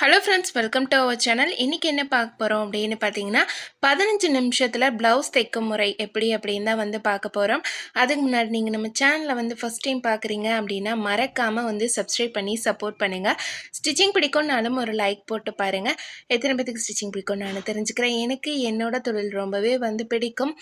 Hello friends welcome to our channel இன்றைக்கி என்ன பார்க்க போகிறோம் அப்படின்னு பார்த்தீங்கன்னா பதினஞ்சு நிமிஷத்தில் ப்ளவுஸ் தைக்கும் முறை எப்படி அப்படின்னு தான் வந்து பார்க்க போகிறோம் அதுக்கு முன்னாடி நீங்கள் நம்ம சேனலை வந்து ஃபஸ்ட் டைம் பார்க்குறீங்க அப்படின்னா மறக்காமல் வந்து சப்ஸ்கிரைப் பண்ணி சப்போர்ட் பண்ணுங்கள் ஸ்டிச்சிங் பிடிக்கும்னாலும் ஒரு லைக் போட்டு பாருங்கள் எத்தனை பேத்துக்கு ஸ்டிச்சிங் பிடிக்கும் நான் தெரிஞ்சுக்கிறேன். எனக்கு என்னோட தொழில் ரொம்பவே வந்து பிடிக்கும்.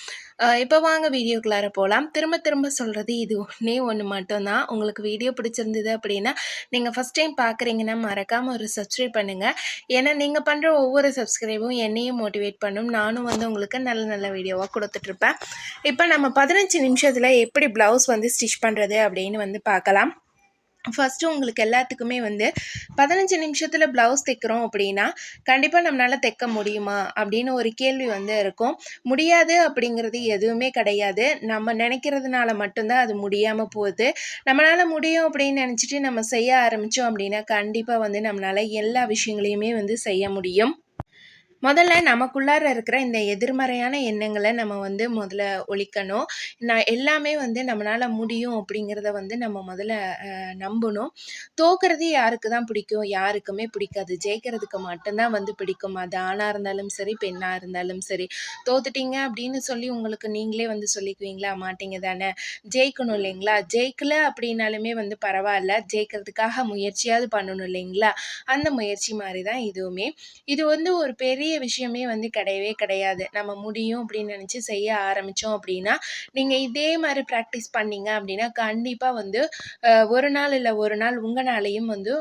இப்போ வாங்க வீடியோக்குள்ளார போகலாம் திரும்ப திரும்ப சொல்கிறது இது ஒன்றே ஒன்று மட்டும்தான். உங்களுக்கு வீடியோ பிடிச்சிருந்தது அப்படின்னா நீங்கள் ஃபஸ்ட் டைம் பார்க்குறீங்கன்னா மறக்காமல் ஒரு சப்ஸ்கிரைப் பண்ணுங்கள் ஏன்னா நீங்கள் பண்ணுற ஒவ்வொரு சப்ஸ்கிரைபும் என்னையும் மோட்டிவேட் பண்ணும். நானும் வந்து உங்களுக்கு நல்ல நல்ல வீடியோவாக கொடுத்துட்ருப்பேன் இப்போ நம்ம பதினஞ்சு நிமிஷத்தில் எப்படி ப்ளவுஸ் வந்து ஸ்டிச் பண்ணுறது அப்படின்னு வந்து பார்க்கலாம். ஃபஸ்ட்டு உங்களுக்கு எல்லாத்துக்குமே வந்து பதினஞ்சு நிமிஷத்தில் ப்ளவுஸ் தைக்கிறோம் அப்படின்னா கண்டிப்பாக நம்மளால் தைக்க முடியுமா? அப்படின்னு ஒரு கேள்வி வந்து இருக்கும். முடியாது அப்படிங்கிறது எதுவுமே கிடையாது. நம்ம நினைக்கிறதுனால மட்டும்தான் அது முடியாமல் போகுது. நம்மளால் முடியும் அப்படின்னு நினச்சிட்டு நம்ம செய்ய ஆரம்பித்தோம் அப்படின்னா கண்டிப்பாக வந்து நம்மளால் எல்லா விஷயங்களையுமே வந்து செய்ய முடியும். முதல்ல நமக்குள்ளார இருக்கிற இந்த எதிர்மறையான எண்ணங்களை நம்ம வந்து முதல்ல ஒழிக்கணும். நான் எல்லாமே வந்து நம்மளால் முடியும் அப்படிங்கிறத வந்து நம்ம முதல்ல நம்பணும். தோக்குறது யாருக்கு தான் பிடிக்கும்? யாருக்குமே பிடிக்காது. ஜெயிக்கிறதுக்கு மட்டும்தான் வந்து பிடிக்கும். அது ஆணாக இருந்தாலும் சரி பெண்ணாக இருந்தாலும் சரி. தோத்துட்டீங்க அப்படின்னு சொல்லி உங்களுக்கு நீங்களே வந்து சொல்லிக்குவீங்களா? மாட்டீங்க தானே? ஜெயிக்கணும் இல்லைங்களா? ஜெயிக்கல அப்படின்னாலுமே வந்து பரவாயில்ல. ஜெயிக்கிறதுக்காக முயற்சியாவது பண்ணணும் இல்லைங்களா? அந்த முயற்சி மாதிரி தான் இதுவுமே. இது வந்து ஒரு பெரிய விஷயமே வந்து கிடையவே கிடையாது. நம்ம முடியும் அப்படின்னு நினச்சி செய்ய ஆரம்பித்தோம் அப்படின்னா நீங்கள் இதே மாதிரி ப்ராக்டிஸ் பண்ணீங்க அப்படின்னா கண்டிப்பாக வந்து ஒரு நாள் இல்லை ஒரு நாள் உங்களாலையும் வந்து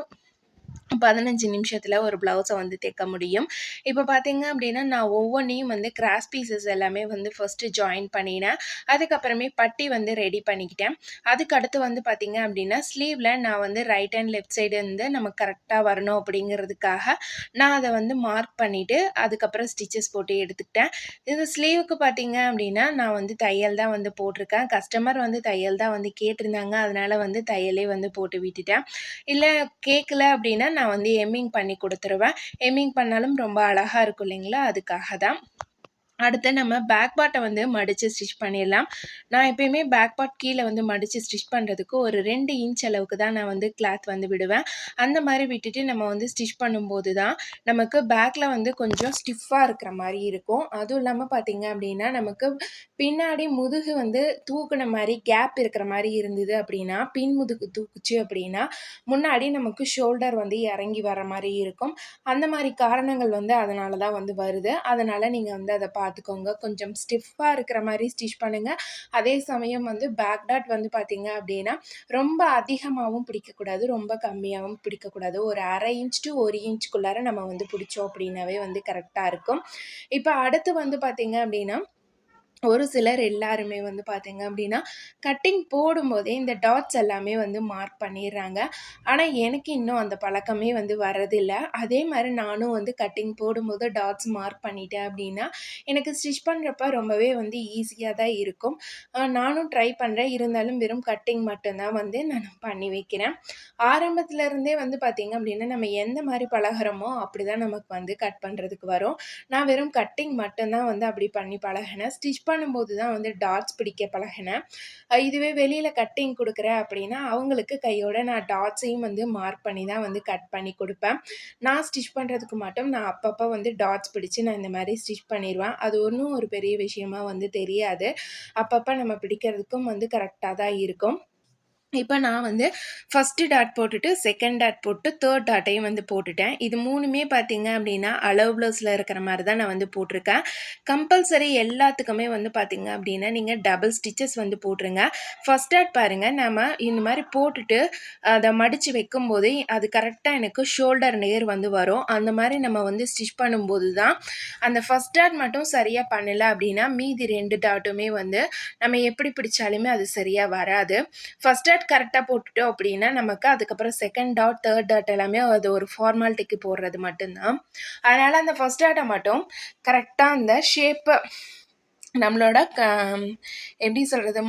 பதினஞ்சு நிமிஷத்தில் ஒரு ப்ளவுஸை வந்து தைக்க முடியும். இப்போ பார்த்தீங்க அப்படின்னா நான் ஒவ்வொன்றையும் வந்து கிராஸ் பீசஸ் எல்லாமே வந்து ஃபஸ்ட்டு ஜாயின் பண்ணினேன். அதுக்கப்புறமே பட்டி வந்து ரெடி பண்ணிக்கிட்டேன். அதுக்கடுத்து வந்து பார்த்தீங்க அப்படின்னா ஸ்லீவில் நான் வந்து ரைட் அண்ட் லெஃப்ட் சைடு வந்து நம்ம கரெக்டாக வரணும் அப்படிங்கிறதுக்காக நான் அதை வந்து மார்க் பண்ணிவிட்டு அதுக்கப்புறம் ஸ்டிச்சஸ் போட்டு எடுத்துக்கிட்டேன். இது ஸ்லீவுக்கு பார்த்தீங்க அப்படின்னா நான் வந்து தையல் தான் வந்து போட்டிருக்கேன். கஸ்டமர் வந்து தையல் தான் வந்து கேட்டிருந்தாங்க. அதனால் வந்து தையலே வந்து போட்டு விட்டுட்டேன். இல்லை கேட்கல அப்படின்னா நான் வந்து எம்மிங் பண்ணி கொடுத்துருவேன். எம்மிங் பண்ணாலும் ரொம்ப அழகாக இருக்கும் இல்லைங்களா? அதுக்காக தான் அடுத்து நம்ம பேக் பாட்டை வந்து மடித்து ஸ்டிச் பண்ணிடலாம். நான் எப்பயுமே பேக் பாட் கீழே வந்து மடித்து ஸ்டிச் பண்ணுறதுக்கு ஒரு ரெண்டு இன்ச் அளவுக்கு தான் நான் வந்து கிளாத் வந்து விடுவேன். அந்த மாதிரி விட்டுட்டு நம்ம வந்து ஸ்டிச் பண்ணும்போது தான் நமக்கு பேக்கில் வந்து கொஞ்சம் ஸ்டிஃபாக இருக்கிற மாதிரி இருக்கும். அதுவும் இல்லாமல் பார்த்தீங்க அப்படின்னா நமக்கு பின்னாடி முதுகு வந்து தூக்குன மாதிரி கேப் இருக்கிற மாதிரி இருந்தது அப்படின்னா பின் முதுகு தூக்குச்சு அப்படின்னா முன்னாடி நமக்கு ஷோல்டர் வந்து இறங்கி வர மாதிரி இருக்கும். அந்த மாதிரி காரணங்கள் வந்து அதனால தான் வந்து வருது. அதனால் நீங்கள் வந்து அதை பார்த்துக்கோங்க கொஞ்சம் ஸ்டிஃபாக இருக்கிற மாதிரி ஸ்டிச் பண்ணுங்கள் அதே சமயம் வந்து பேக் டாட் வந்து பார்த்தீங்க அப்படின்னா ரொம்ப அதிகமாகவும் பிடிக்கக்கூடாது ரொம்ப கம்மியாகவும் பிடிக்கக்கூடாது. ஒரு அரை இன்ச் டு ஒரு இன்ச்சுக்குள்ளார நம்ம வந்து பிடிச்சோம் அப்படின்னாவே வந்து கரெக்டாக இருக்கும். இப்போ அடுத்து வந்து பார்த்தீங்க அப்படின்னா ஒரு சிலர் எல்லாருமே வந்து பார்த்தீங்க அப்படின்னா கட்டிங் போடும்போதே இந்த டாட்ஸ் எல்லாமே வந்து மார்க் பண்ணிடுறாங்க. ஆனால் எனக்கு இன்னும் அந்த பழக்கமே வந்து வரதில்லை அதே மாதிரி நானும் வந்து கட்டிங் போடும்போது டாட்ஸ் மார்க் பண்ணிட்டேன் அப்படின்னா எனக்கு ஸ்டிச் பண்ணுறப்ப ரொம்பவே வந்து ஈஸியாக தான் இருக்கும். நானும் ட்ரை பண்ணுறேன் இருந்தாலும் வெறும் கட்டிங் மட்டும்தான் வந்து நான் பண்ணி வைக்கிறேன். ஆரம்பத்துலேருந்தே வந்து பார்த்தீங்க அப்படின்னா நம்ம எந்த மாதிரி பழகுறோமோ அப்படி தான் நமக்கு வந்து கட் பண்ணுறதுக்கு வரும். நான் வெறும் கட்டிங் மட்டும்தான் வந்து அப்படி பண்ணி பழகினேன். ஸ்டிச் பண்ணும்போது தான் வந்து டாட்ஸ் பிடிக்க பழகினேன் இதுவே வெளியில் கட்டிங் கொடுக்குறேன் அப்படின்னா அவங்களுக்கு கையோட நான் டாட்ஸையும் வந்து மார்க் பண்ணி தான் வந்து கட் பண்ணி கொடுப்பேன். நான் ஸ்டிச் பண்ணுறதுக்கு மட்டும் நான் அப்பப்போ வந்து டாட்ஸ் பிடிச்சு நான் இந்த மாதிரி ஸ்டிச் பண்ணிடுவேன் அது ஒன்றும் ஒரு பெரிய விஷயமா வந்து தெரியாது. அப்பப்போ நம்ம பிடிக்கிறதுக்கும் வந்து கரெக்டாக தான் இருக்கும். இப்போ நான் வந்து ஃபஸ்ட்டு டாட் போட்டுட்டு செகண்ட் டாட் போட்டு தேர்ட் டாட்டையும் வந்து போட்டுட்டேன். இது மூணுமே பார்த்தீங்க அப்படின்னா அளவு ப்ளவுஸில் இருக்கிற மாதிரி தான் நான் வந்து போட்டிருக்கேன். கம்பல்சரி எல்லாத்துக்குமே வந்து பார்த்தீங்க அப்படின்னா நீங்கள் டபுள் ஸ்டிச்சஸ் வந்து போட்டுருங்க. ஃபஸ்ட் டாட் பாருங்கள் நம்ம இந்த மாதிரி போட்டுட்டு அதை மடித்து வைக்கும்போது அது கரெக்டாக எனக்கு ஷோல்டர் நேர் வந்து வரும். அந்த மாதிரி நம்ம வந்து ஸ்டிச் பண்ணும்போது தான் அந்த ஃபஸ்ட் டாட் மட்டும் சரியாக பண்ணலை அப்படின்னா மீதி ரெண்டு டாட்டுமே வந்து நம்ம எப்படி பிடிச்சாலுமே அது சரியாக வராது. ஃபஸ்ட் டாட் கரெக்டாக போட்டுட்டோம் அப்படின்னா நமக்கு அதுக்கப்புறம் செகண்ட் டாட் தேர்ட் டாட் எல்லாமே அது ஒரு ஃபார்மாலிட்டிக்கு போடுறது மட்டும்தான். அதனால் அந்த ஃபஸ்ட் டாட்டை மட்டும் கரெக்டாக அந்த ஷேப்பை நம்மளோட க எப்படி சொல்கிறது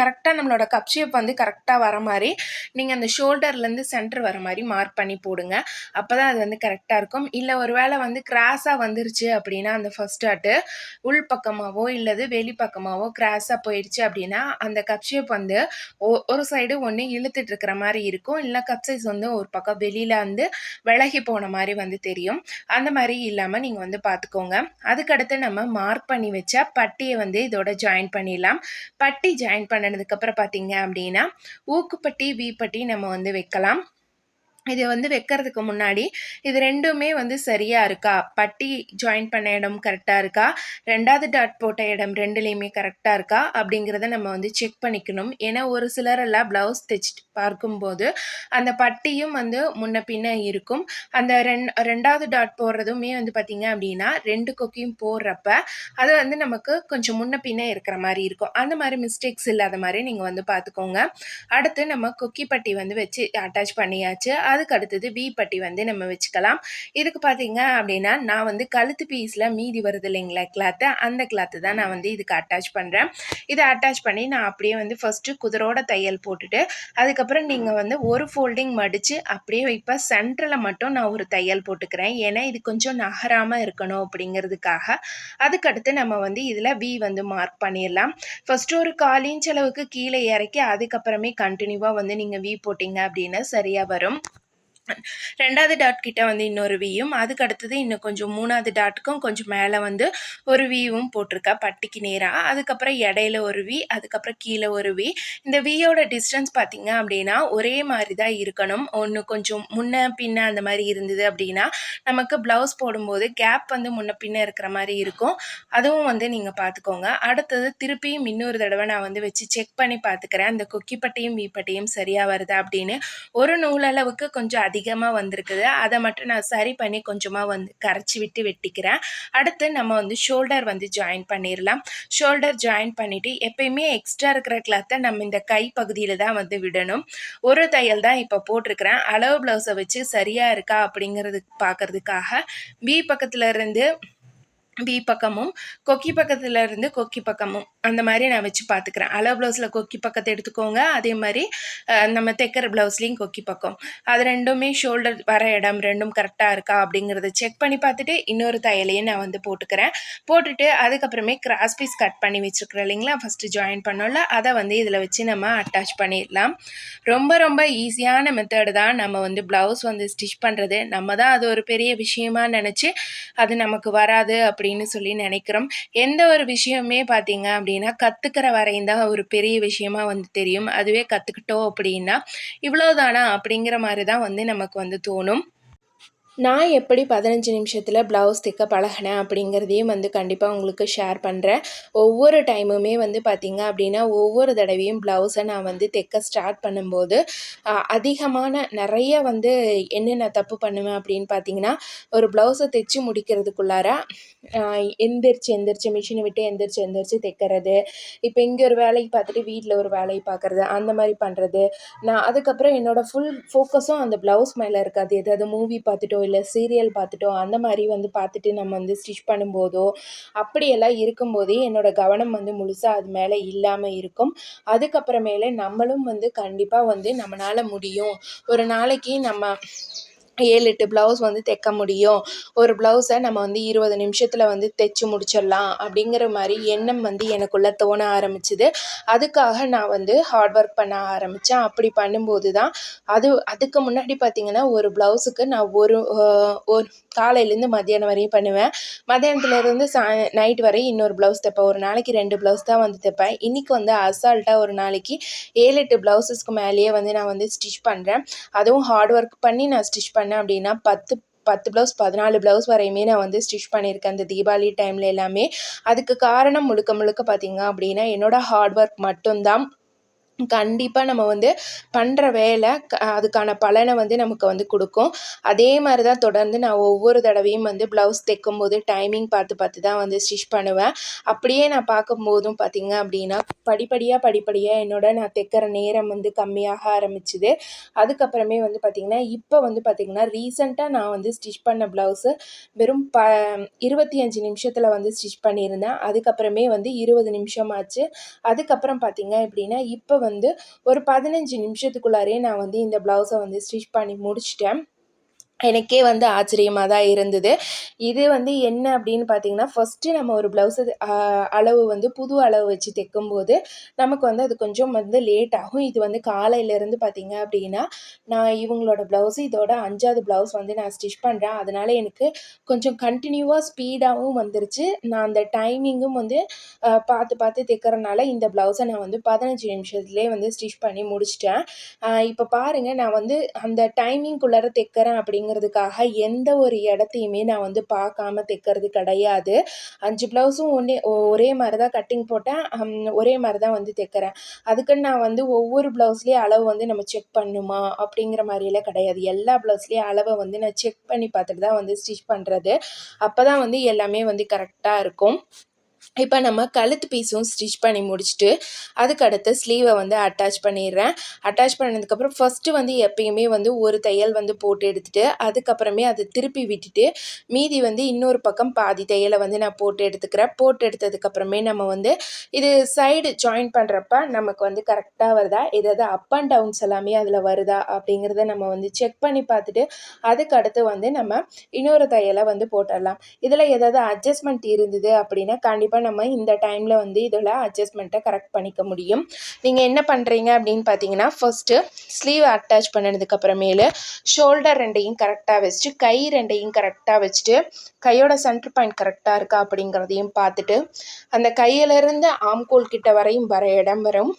கரெக்டாக நம்மளோட கப் ஷேப் வந்து கரெக்டாக வர மாதிரி நீங்கள் அந்த ஷோல்டர்லேருந்து சென்டர் வர மாதிரி மார்க் பண்ணி போடுங்க. அப்போ தான் அது வந்து கரெக்டாக இருக்கும். இல்லை ஒரு வேளை வந்து கிராஸாக வந்துருச்சு அப்படின்னா அந்த ஃபஸ்ட் ஆட்டு உள் பக்கமாகவோ இல்லது வெளி பக்கமாகவோ கிராஸாக போயிடுச்சு அப்படின்னா அந்த கப் ஷேப் வந்து ஒ- ஒரு சைடு ஒன்று இழுத்துட்டு இருக்கிற மாதிரி இருக்கும். இல்லை கப் சைஸ் வந்து ஒரு பக்கம் வெளியில் வந்து விலகி போன மாதிரி வந்து தெரியும். அந்த மாதிரி இல்லாமல் நீங்கள் வந்து பார்த்துக்கோங்க அதுக்கடுத்து நம்ம மார்க் பண்ணி வச்ச பட்டியை வந்து இதோட ஜாயின் பண்ணிடலாம். பட்டி ஜாயின் பண்ண பண்ணினதுக்கப்புறம் பார்த்தீங்க அப்படின்னா ஊக்குப்பட்டி வீப்பட்டி நம்ம வந்து வைக்கலாம். இது வந்து வைக்கிறதுக்கு முன்னாடி இது ரெண்டுமே வந்து சரியாக இருக்கா? பட்டி ஜாயின் பண்ண இடம் கரெக்டாக இருக்கா? ரெண்டாவது டாட் போட்ட இடம் ரெண்டுலேயுமே கரெக்டாக இருக்கா? அப்படிங்கிறத நம்ம வந்து செக் பண்ணிக்கணும். ஏன்னா ஒரு சிலரெல்லாம் ப்ளவுஸ் தைச்சிட்டு பார்க்கும்போது அந்த பட்டியும் வந்து முன்ன பின்ன இருக்கும். அந்த ரெண் ரெண்டாவது டாட் போடுறதுமே வந்து பார்த்திங்க அப்படின்னா ரெண்டு கொக்கியும் போடுறப்ப அது வந்து நமக்கு கொஞ்சம் முன்ன பின்ன இருக்கிற மாதிரி இருக்கும். அந்த மாதிரி மிஸ்டேக்ஸ் இல்லாத மாதிரி நீங்கள் வந்து பார்த்துக்கோங்க அடுத்து நம்ம கொக்கி பட்டி வந்து வச்சு அட்டாச் பண்ணியாச்சு. அதுக்கு அடுத்தது வி பட்டி வந்து நம்ம வச்சுக்கலாம். இதுக்கு பார்த்தீங்க அப்படின்னா நான் வந்து கழுத்து பீஸில் மீதி வருது இல்லைங்களா கிளாத்து அந்த கிளாத்து தான் நான் வந்து இதுக்கு அட்டாச் பண்ணுறேன் இதை அட்டாச் பண்ணி நான் அப்படியே வந்து ஃபஸ்ட்டு குதிரோட தையல் போட்டுட்டு அதுக்கப்புறம் நீங்கள் வந்து ஒரு ஃபோல்டிங் மடித்து அப்படியே இப்போ சென்டரில் மட்டும் நான் ஒரு தையல் போட்டுக்கிறேன். ஏன்னா இது கொஞ்சம் நகராமல் இருக்கணும் அப்படிங்கிறதுக்காக. அதுக்கடுத்து நம்ம வந்து இதில் வி வந்து மார்க் பண்ணிடலாம். ஃபஸ்ட்டு ஒரு கால் இன்ச் அளவுக்கு கீழே இறக்கி அதுக்கப்புறமே கண்டினியூவாக வந்து நீங்கள் வி போட்டிங்க அப்படின்னா சரியாக வரும். ரெண்டாவது டாட் கிட்ட வந்து இன்னொரு வியும் அதுக்கு அடுத்தது இன்னும் கொஞ்சம் மூணாவது டாட்டுக்கும் கொஞ்சம் மேலே வந்து ஒரு வியும் போட்டிருக்கா பட்டிக்கு நேராக அதுக்கப்புறம் இடையில ஒரு வி அதுக்கப்புறம் கீழே ஒரு வி இந்த வியோட டிஸ்டன்ஸ் பார்த்தீங்க அப்படின்னா ஒரே மாதிரி தான் இருக்கணும். ஒன்று கொஞ்சம் முன்ன பின்ன அந்த மாதிரி இருந்தது அப்படின்னா நமக்கு ப்ளவுஸ் போடும்போது கேப் வந்து முன்ன பின்ன இருக்கிற மாதிரி இருக்கும். அதுவும் வந்து நீங்கள் பார்த்துக்கோங்க அடுத்தது திருப்பியும் இன்னொரு தடவை நான் வந்து வச்சு செக் பண்ணி பார்த்துக்கிறேன் அந்த கொக்கிப்பட்டியும் வீப்பட்டியும் சரியாக வருதா அப்படின்னு. ஒரு நூலளவுக்கு கொஞ்சம் அதிகமாக வந்திருக்குது. அதை மட்டும் நான் சரி பண்ணி கொஞ்சமாக வந்து கரைச்சி விட்டு வெட்டிக்கிறேன். அடுத்து நம்ம வந்து ஷோல்டர் வந்து ஜாயின் பண்ணிடலாம் ஷோல்டர் ஜாயின் பண்ணிவிட்டு எப்பயுமே எக்ஸ்ட்ரா இருக்கிற கிளாத்தை நம்ம இந்த கை பகுதியில் தான் வந்து விடணும். ஒரு தையல் தான் இப்போ போட்டிருக்கிறேன். அளவு ப்ளவுஸை வச்சு சரியாக இருக்கா அப்படிங்கிறது பார்க்கறதுக்காக பி பக்கத்தில் இருந்து பி பக்கமும் கொக்கி பக்கத்தில் இருந்து கொக்கி பக்கமும். அந்த மாதிரி நான் வச்சு பார்த்துக்கிறேன். அளவு ப்ளவுஸில் கொக்கி பக்கத்தை எடுத்துக்கோங்க. அதே மாதிரி நம்ம தைக்கிற ப்ளவுஸ்லேயும் கொக்கி பக்கம். அது ரெண்டுமே ஷோல்டர் வர இடம் ரெண்டும் கரெக்டாக இருக்கா அப்படிங்கிறத செக் பண்ணி பார்த்துட்டு இன்னொரு தையலையும் நான் வந்து போட்டுக்கிறேன். போட்டுட்டு அதுக்கப்புறமே கிராஸ் பீஸ் கட் பண்ணி வச்சுருக்குறோம் இல்லைங்களா? ஃபஸ்ட்டு ஜாயின் பண்ணோம்ல அதை வந்து இதில் வச்சு நம்ம அட்டாச் பண்ணிடலாம். ரொம்ப ரொம்ப ஈஸியான மெத்தடு தான் நம்ம வந்து ப்ளவுஸ் வந்து ஸ்டிச் பண்ணுறது நம்ம தான் அது ஒரு பெரிய விஷயமா நினச்சி அது நமக்கு வராது அப்படின்னு சொல்லி நினைக்கிறோம். எந்த ஒரு விஷயமே பார்த்தீங்க அப்படின்னா கற்றுக்கிற வரையும் தான் ஒரு பெரிய விஷயமா வந்து தெரியும். அதுவே கற்றுக்கிட்டோம் அப்படின்னா இவ்வளோதானா அப்படிங்கிற மாதிரி தான் வந்து நமக்கு வந்து தோணும். நான் எப்படி பதினஞ்சு நிமிஷத்தில் ப்ளவுஸ் தைக்க பழகினேன் அப்படிங்கிறதையும் வந்து கண்டிப்பாக உங்களுக்கு ஷேர் பண்ணுறேன் ஒவ்வொரு டைமுமே வந்து பார்த்திங்க அப்படின்னா ஒவ்வொரு தடவையும் ப்ளவுஸை நான் வந்து தைக்க ஸ்டார்ட் பண்ணும்போது அதிகமான நிறைய வந்து என்னென்ன தப்பு பண்ணுவேன் அப்படின்னு பார்த்தீங்கன்னா ஒரு ப்ளவுஸை தைச்சு முடிக்கிறதுக்குள்ளார எந்திரிச்சு எந்திரிச்சு மிஷினை விட்டு எந்திரிச்சு எந்திரிச்சு தைக்கிறது இப்போ இங்கே ஒரு வேலைக்கு பார்த்துட்டு வீட்டில் ஒரு வேலையை பார்க்குறது அந்த மாதிரி பண்ணுறது நான் அதுக்கப்புறம் என்னோடய ஃபுல் ஃபோக்கஸும் அந்த ப்ளவுஸ் மேலே இருக்காது எதாவது மூவி பார்த்துட்டோ இல்லை சீரியல் பார்த்துட்டோ அந்த மாதிரி வந்து பார்த்துட்டு நம்ம வந்து ஸ்டிச் பண்ணும்போதோ அப்படியெல்லாம் இருக்கும்போதே என்னோடய கவனம் வந்து முழுசாக அது மேலே இல்லாமல் இருக்கும். அதுக்கப்புறமேலே நம்மளும் வந்து கண்டிப்பாக வந்து நம்மளால் முடியும். ஒரு நாளைக்கு நம்ம ஏழு எட்டு ப்ளவுஸ் வந்து தைக்க முடியும். ஒரு ப்ளவுஸை நம்ம வந்து இருபது நிமிஷத்தில் வந்து தைச்சு முடிச்சிடலாம். அப்படிங்கிற மாதிரி எண்ணம் வந்து எனக்குள்ளே தோண ஆரம்பிச்சுது. அதுக்காக நான் வந்து ஹார்ட் ஒர்க் பண்ண ஆரம்பித்தேன் அப்படி பண்ணும்போது தான் அது அதுக்கு முன்னாடி பார்த்திங்கன்னா ஒரு ப்ளவுஸுக்கு நான் ஒரு ஒரு காலையிலேருந்து மத்தியானம் வரையும் பண்ணுவேன். மத்தியானத்துலேருந்து சா நைட் வரையும் இன்னொரு ப்ளவுஸ் தைப்பேன். ஒரு நாளைக்கு ரெண்டு ப்ளவுஸ் தான் வந்து தைப்பேன். இன்றைக்கி வந்து அசால்ட்டாக ஒரு நாளைக்கு ஏழு எட்டு ப்ளவுஸஸ்க்கு மேலேயே வந்து நான் வந்து ஸ்டிச் பண்ணுறேன் அதுவும் ஹார்ட் ஒர்க் பண்ணி நான் ஸ்டிச் பண்ணேன் அப்படின்னா பத்து பத்து ப்ளவுஸ் பதினாலு ப்ளவுஸ் வரையுமே நான் வந்து ஸ்டிச் பண்ணியிருக்கேன் அந்த தீபாவளி டைமில் எல்லாமே. அதுக்கு காரணம் முழுக்க முழுக்க பார்த்திங்க அப்படின்னா என்னோடய ஹார்ட் ஒர்க் மட்டும்தான். கண்டிப்பாக நம்ம வந்து பண்ணுற வேலை க அதுக்கான பலனை வந்து நமக்கு வந்து கொடுக்கும். அதே மாதிரி தான் தொடர்ந்து நான் ஒவ்வொரு தடவையும் வந்து ப்ளவுஸ் தைக்கும் போது டைமிங் பார்த்து பார்த்து தான் வந்து ஸ்டிச் பண்ணுவேன். அப்படியே நான் பார்க்கும்போதும் பார்த்திங்க அப்படின்னா படிப்படியாக படிப்படியாக என்னோட நான் தைக்கிற நேரம் வந்து கம்மியாக ஆரம்பிச்சுது. அதுக்கப்புறமே வந்து பார்த்திங்கன்னா இப்போ வந்து பார்த்திங்கன்னா ரீசெண்டாக நான் வந்து ஸ்டிச் பண்ண ப்ளவுஸு வெறும் ப இருபத்தி அஞ்சு நிமிஷத்தில் வந்து ஸ்டிச் பண்ணியிருந்தேன். அதுக்கப்புறமே வந்து இருபது நிமிஷம் ஆச்சு அதுக்கப்புறம் பார்த்திங்க அப்படின்னா இப்போ வந்து வந்து ஒரு பதினஞ்சு நிமிஷத்துக்குள்ளாரே நான் வந்து இந்த ப்ளவுஸை வந்து ஸ்டிச் பண்ணி முடிச்சிட்டேன். எனக்கே வந்து ஆச்சரியமாக தான் இருந்தது. இது வந்து என்ன அப்படின்னு பார்த்தீங்கன்னா ஃபஸ்ட்டு நம்ம ஒரு ப்ளவுஸு அளவு வந்து புது அளவு வச்சு தைக்கும்போது நமக்கு வந்து அது கொஞ்சம் வந்து லேட் ஆகும். இது வந்து காலையிலேருந்து பார்த்தீங்க அப்படின்னா நான் இவங்களோட ப்ளவுஸு இதோட அஞ்சாவது ப்ளவுஸ் வந்து நான் ஸ்டிச் பண்ணுறேன் அதனால் எனக்கு கொஞ்சம் கண்டினியூவாக ஸ்பீடாகவும் வந்துருச்சு. நான் அந்த டைமிங்கும் வந்து பார்த்து பார்த்து தைக்கிறனால இந்த ப்ளவுஸை நான் வந்து பதினஞ்சு நிமிஷத்துலேயே வந்து ஸ்டிச் பண்ணி முடிச்சிட்டேன். இப்போ பாருங்கள் நான் வந்து அந்த டைமிங்குள்ளார தைக்கிறேன் அப்படிங்கிற அப்படிங்கிறதுக்காக எந்த ஒரு இடத்தையுமே நான் வந்து பார்க்காம தைக்கிறது கிடையாது. அஞ்சு ப்ளவுஸும் ஒன்றே ஒரே மாதிரி தான் கட்டிங் போட்டேன் ஒரே மாதிரி தான் வந்து தைக்கிறேன். அதுக்குன்னு நான் வந்து ஒவ்வொரு ப்ளவுஸ்லேயும் அளவு வந்து நம்ம செக் பண்ணுமா? அப்படிங்கிற மாதிரியெல்லாம் கிடையாது. எல்லா ப்ளவுஸ்லேயும் அளவை வந்து நான் செக் பண்ணி பார்த்துட்டு தான் வந்து ஸ்டிச் பண்ணுறது அப்போ தான் வந்து எல்லாமே வந்து கரெக்டாக இருக்கும். இப்போ நம்ம கழுத்து பீஸும் ஸ்டிச் பண்ணி முடிச்சுட்டு அதுக்கடுத்து ஸ்லீவை வந்து அட்டாச் பண்ணிடுறேன். அட்டாச் பண்ணதுக்கப்புறம் ஃபஸ்ட்டு வந்து எப்பயுமே வந்து ஒரு தையல் வந்து போட்டு எடுத்துகிட்டு அதுக்கப்புறமே அதை திருப்பி விட்டுட்டு மீதி வந்து இன்னொரு பக்கம் பாதி தையலை வந்து நான் போட்டு எடுத்துக்கிறேன். போட்டு எடுத்ததுக்கப்புறமே நம்ம வந்து இது சைடு ஜாயின் பண்ணுறப்ப நமக்கு வந்து கரெக்டாக வருதா? எதாவது அப் அண்ட் டவுன்ஸ் எல்லாமே அதில் வருதா? அப்படிங்கிறத நம்ம வந்து செக் பண்ணி பார்த்துட்டு அதுக்கடுத்து வந்து நம்ம இன்னொரு தையலை வந்து போட்டுடலாம். இதில் ஏதாவது அட்ஜஸ்ட்மெண்ட் இருந்தது அப்படின்னா கண்டிப்பாக நம்ம இந்த டைமில் வந்து இதில் அட்ஜஸ்ட்மெண்ட்டை கரெக்ட் பண்ணிக்க முடியும். நீங்கள் என்ன பண்ணுறீங்க அப்படின்னு பார்த்தீங்கன்னா ஃபஸ்ட்டு ஸ்லீவ் அட்டாச் பண்ணதுக்கப்புறமேலு ஷோல்டர் ரெண்டையும் கரெக்டாக வச்சுட்டு கை ரெண்டையும் கரெக்டாக வச்சுட்டு கையோட சென்டர் பாயிண்ட் கரெக்டாக இருக்கா அப்படிங்கிறதையும் பார்த்துட்டு அந்த கையிலேருந்து ஆம்கோல் கிட்ட வரையும் வர இடம் வரும்.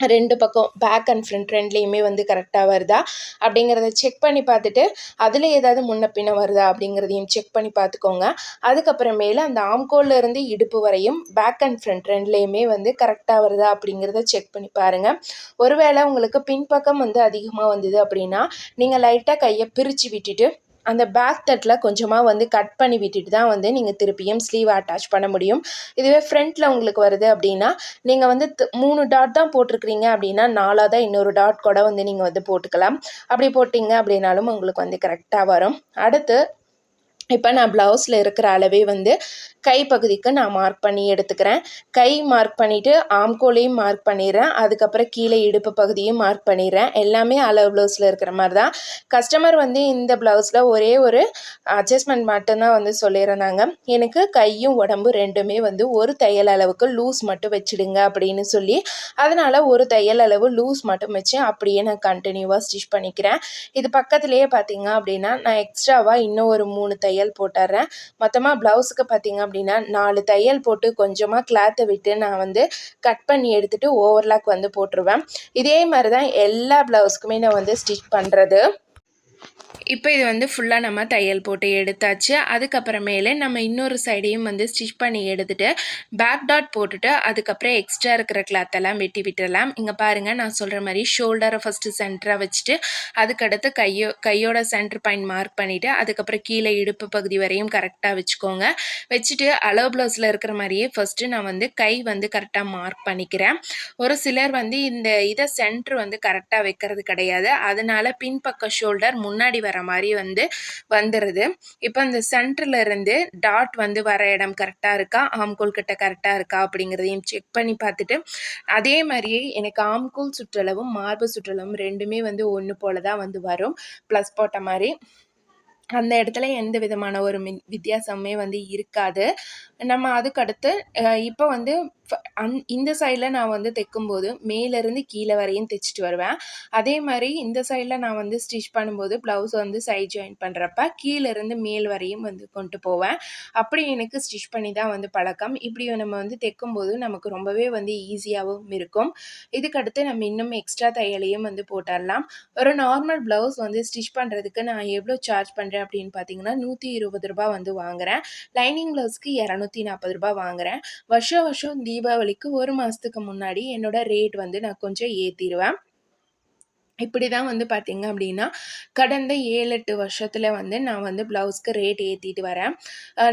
ரெண்டு பக்கம் பேக் அண்ட் ஃப்ரண்ட் ரெண்டுலேயுமே வந்து கரெக்டாக வருதா? அப்படிங்கிறத செக் பண்ணி பார்த்துட்டு அதில் ஏதாவது முன்ன பின்ன வருதா? அப்படிங்கிறதையும் செக் பண்ணி பார்த்துக்கோங்க. அதுக்கப்புறமேல அந்த ஆம்கோல்ல இருந்து இடுப்பு வரையும் பேக் அண்ட் ஃப்ரண்ட் ரெண்டுலேயுமே வந்து கரெக்டாக வருதா? அப்படிங்கிறத செக் பண்ணி பாருங்கள் ஒருவேளை உங்களுக்கு பின்பக்கம் வந்து அதிகமாக வந்தது அப்படின்னா நீங்கள் லைட்டாக கையை பிரித்து விட்டுட்டு அந்த பேக் தட்டில் கொஞ்சமாக வந்து கட் பண்ணி விட்டுட்டு தான் வந்து நீங்கள் திருப்பியும் ஸ்லீவ் அட்டாச் பண்ண முடியும். இதுவே ஃப்ரண்ட்டில் உங்களுக்கு வருது அப்படின்னா நீங்கள் வந்து மூணு டாட் தான் போட்டிருக்கிறீங்க அப்படின்னா நாலாக தான் இன்னொரு டாட் கூட வந்து நீங்கள் வந்து போட்டுக்கலாம். அப்படி போட்டிங்க அப்படின்னாலும் உங்களுக்கு வந்து கரெக்டாக வரும். அடுத்து இப்போ நான் ப்ளவுஸில் இருக்கிற அளவே வந்து கை பகுதிக்கு நான் மார்க் பண்ணி எடுத்துக்கிறேன். கை மார்க் பண்ணிவிட்டு ஆம்கோலையும் மார்க் பண்ணிடுறேன். அதுக்கப்புறம் கீழே இடுப்பு பகுதியும் மார்க் பண்ணிடுறேன். எல்லாமே அளவு ப்ளவுஸில் இருக்கிற மாதிரி தான். கஸ்டமர் வந்து இந்த ப்ளவுஸில் ஒரே ஒரு அட்ஜஸ்ட்மெண்ட் மட்டும்தான் வந்து சொல்லியிருந்தாங்க. எனக்கு கையும் உடம்பு ரெண்டுமே வந்து ஒரு தையல் அளவுக்கு லூஸ் மட்டும் வச்சுடுங்க அப்படின்னு சொல்லி அதனால் ஒரு தையல் அளவு லூஸ் மட்டும் வச்சு அப்படியே நான் கண்டினியூவாக ஸ்டிச் பண்ணிக்கிறேன். இது பக்கத்துலேயே பார்த்தீங்க அப்படின்னா நான் எக்ஸ்ட்ராவாக இன்னும் ஒரு மூணு தையல் போட்டுடுறேன் மொத்தமாக ப்ளவுஸுக்கு பார்த்தீங்க அப்படின்னா நாலு தையல் போட்டு கொஞ்சமாக கிளாத்தை விட்டு நான் வந்து கட் பண்ணி எடுத்துகிட்டு ஓவர்லாக் வந்து போட்டுருவேன். இதே மாதிரி தான் எல்லா ப்ளவுஸ்க்குமே நான் வந்து ஸ்டிச் பண்ணுறது இப்போ இது வந்து ஃபுல்லாக நம்ம தையல் போட்டு எடுத்தாச்சு. அதுக்கப்புறமேலே நம்ம இன்னொரு சைடையும் வந்து ஸ்டிச் பண்ணி எடுத்துகிட்டு பேக் டாட் போட்டுட்டு அதுக்கப்புறம் எக்ஸ்ட்ரா இருக்கிற கிளாத்தெல்லாம் வெட்டி விட்டுடலாம் இங்கே பாருங்கள் நான் சொல்கிற மாதிரி ஷோல்டரை ஃபஸ்ட்டு சென்டராக வச்சுட்டு அதுக்கடுத்து கையோ கையோட சென்டர் பாயிண்ட் மார்க் பண்ணிவிட்டு அதுக்கப்புறம் கீழே இடுப்பு பகுதி வரையும் கரெக்டாக வச்சுக்கோங்க. வச்சுட்டு அலோ ப்ளவுஸில் இருக்கிற மாதிரியே ஃபஸ்ட்டு நான் வந்து கை வந்து கரெக்டாக மார்க் பண்ணிக்கிறேன். ஒரு சிலர் வந்து இந்த இதை சென்டர் வந்து கரெக்டாக வைக்கிறது கிடையாது. அதனால் பின்பக்க ஷோல்டர் முன்னாடி வர மாதிரி வந்து வந்துடுது இப்போ இந்த சென்டர்லேருந்து டாட் வந்து வர இடம் கரெக்டாக இருக்கா? ஆம்கோல் கிட்ட கரெக்டாக இருக்கா? அப்படிங்கிறதையும் செக் பண்ணி பார்த்துட்டு அதே மாதிரியே எனக்கு ஆம்கோல் சுற்றளவும் மார்பு சுற்றளவும் ரெண்டுமே வந்து ஒன்று போல தான் வந்து வரும். ப்ளஸ் போட்ட மாதிரி. அந்த இடத்துல எந்த விதமான ஒரு மின் வித்தியாசமுமே வந்து இருக்காது. நம்ம அதுக்கடுத்து இப்போ வந்து அந் இந்த சைடில் நான் வந்து தைக்கும்போது மேலேருந்து கீழே வரையும் தைச்சிட்டு வருவேன். அதே மாதிரி இந்த சைடில் நான் வந்து ஸ்டிச் பண்ணும்போது ப்ளவுஸ் வந்து சைட் ஜாயின் பண்ணுறப்ப கீழேருந்து மேல் வரையும் வந்து கொண்டு போவேன். அப்படி எனக்கு ஸ்டிச் பண்ணி தான் வந்து பழக்கம். இப்படி நம்ம வந்து தைக்கும்போது நமக்கு ரொம்பவே வந்து ஈஸியாகவும் இருக்கும். இதுக்கடுத்து நம்ம இன்னும் எக்ஸ்ட்ரா தையலையும் வந்து போட்டுடலாம். ஒரு நார்மல் ப்ளவுஸ் வந்து ஸ்டிச் பண்ணுறதுக்கு நான் எவ்வளோ சார்ஜ் பண்ணுறேன் அப்படின்னு பார்த்தீங்கன்னா நூற்றி இருபது ரூபா வந்து வாங்குகிறேன் லைனிங் ப்ளவுஸ்க்கு இரநூத்தி நாற்பது ரூபா வாங்குகிறேன் வருஷம் வருஷம் தீ தீபாவளிக்கு ஒரு மாதத்துக்கு முன்னாடி என்னோட ரேட் வந்து நான் கொஞ்சம் ஏற்றிடுவேன் இப்படி தான் வந்து பார்த்தீங்க அப்படின்னா கடந்த ஏழு எட்டு வருஷத்தில் வந்து நான் வந்து ப்ளவுஸ்க்கு ரேட் ஏற்றிட்டு வரேன்.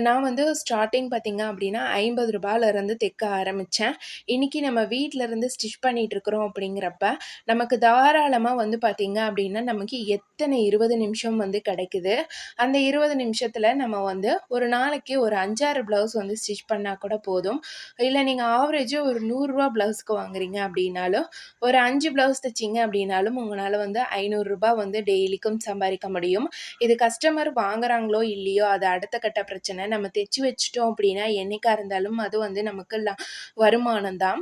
நான் வந்து ஸ்டார்டிங் பார்த்தீங்க அப்படின்னா ஐம்பது ரூபாயிலேருந்து தைக்க ஆரம்பித்தேன் இன்றைக்கி நம்ம வீட்டில் இருந்து ஸ்டிச் பண்ணிகிட்ருக்குறோம் அப்படிங்கிறப்ப நமக்கு தாராளமாக வந்து பார்த்தீங்க அப்படின்னா நமக்கு எத்தனை இருபது நிமிஷம் வந்து கிடைக்குது. அந்த இருபது நிமிஷத்தில் நம்ம வந்து ஒரு நாளைக்கு ஒரு அஞ்சாறு ப்ளவுஸ் வந்து ஸ்டிச் பண்ணால் கூட போதும். இல்லை நீங்கள் ஆவரேஜாக ஒரு நூறுரூவா ப்ளவுஸ்க்கு வாங்குறீங்க அப்படின்னாலும் ஒரு அஞ்சு ப்ளவுஸ் தைச்சிங்க அப்படின்னாலும் உங்களால் வந்து ஐநூறுரூபா வந்து டெய்லிக்கும் சம்பாதிக்க முடியும். இது கஸ்டமர் வாங்குறாங்களோ இல்லையோ அது அடுத்த கட்ட பிரச்சனை. நம்ம தைச்சி வச்சிட்டோம் அப்படின்னா என்றைக்காக இருந்தாலும் அது வந்து நமக்கு வருமானம் தான்.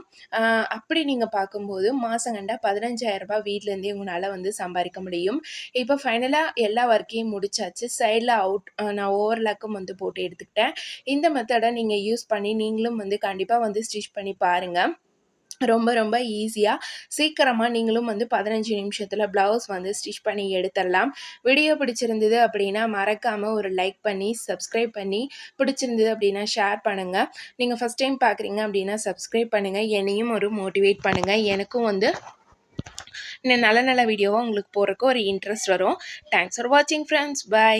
அப்படி நீங்கள் பார்க்கும்போது மாதம் கண்டா பதினஞ்சாயிரம் வீட்டிலேருந்தே உங்களால் வந்து சம்பாதிக்க முடியும். இப்போ ஃபைனலாக எல்லா ஒர்க்கையும் முடிச்சாச்சு. சைடில் அவுட் நான் ஓவர்லாக்கும் வந்து போட்டு எடுத்துக்கிட்டேன். இந்த மெத்தடை நீங்கள் யூஸ் பண்ணி நீங்களும் வந்து கண்டிப்பாக வந்து ஸ்டிச் பண்ணி பாருங்கள் ரொம்ப ரொம்ப ஈஸியாக சீக்கிரமாக நீங்களும் வந்து பதினஞ்சு நிமிஷத்தில் ப்ளவுஸ் வந்து ஸ்டிச் பண்ணி எடுத்துடலாம். வீடியோ பிடிச்சிருந்தது அப்படின்னா மறக்காமல் ஒரு லைக் பண்ணி சப்ஸ்கிரைப் பண்ணி பிடிச்சிருந்தது அப்படின்னா ஷேர் பண்ணுங்கள் நீங்கள் ஃபஸ்ட் டைம் பார்க்குறீங்க அப்படின்னா சப்ஸ்கிரைப் பண்ணுங்கள் என்னையும் ஒரு மோட்டிவேட் பண்ணுங்கள் எனக்கும் வந்து இன்னும் நல்ல நல்ல வீடியோவாக உங்களுக்கு போகிறக்கு ஒரு இன்ட்ரெஸ்ட் வரும். தேங்க்ஸ் ஃபார் வாட்சிங் ஃப்ரெண்ட்ஸ் பை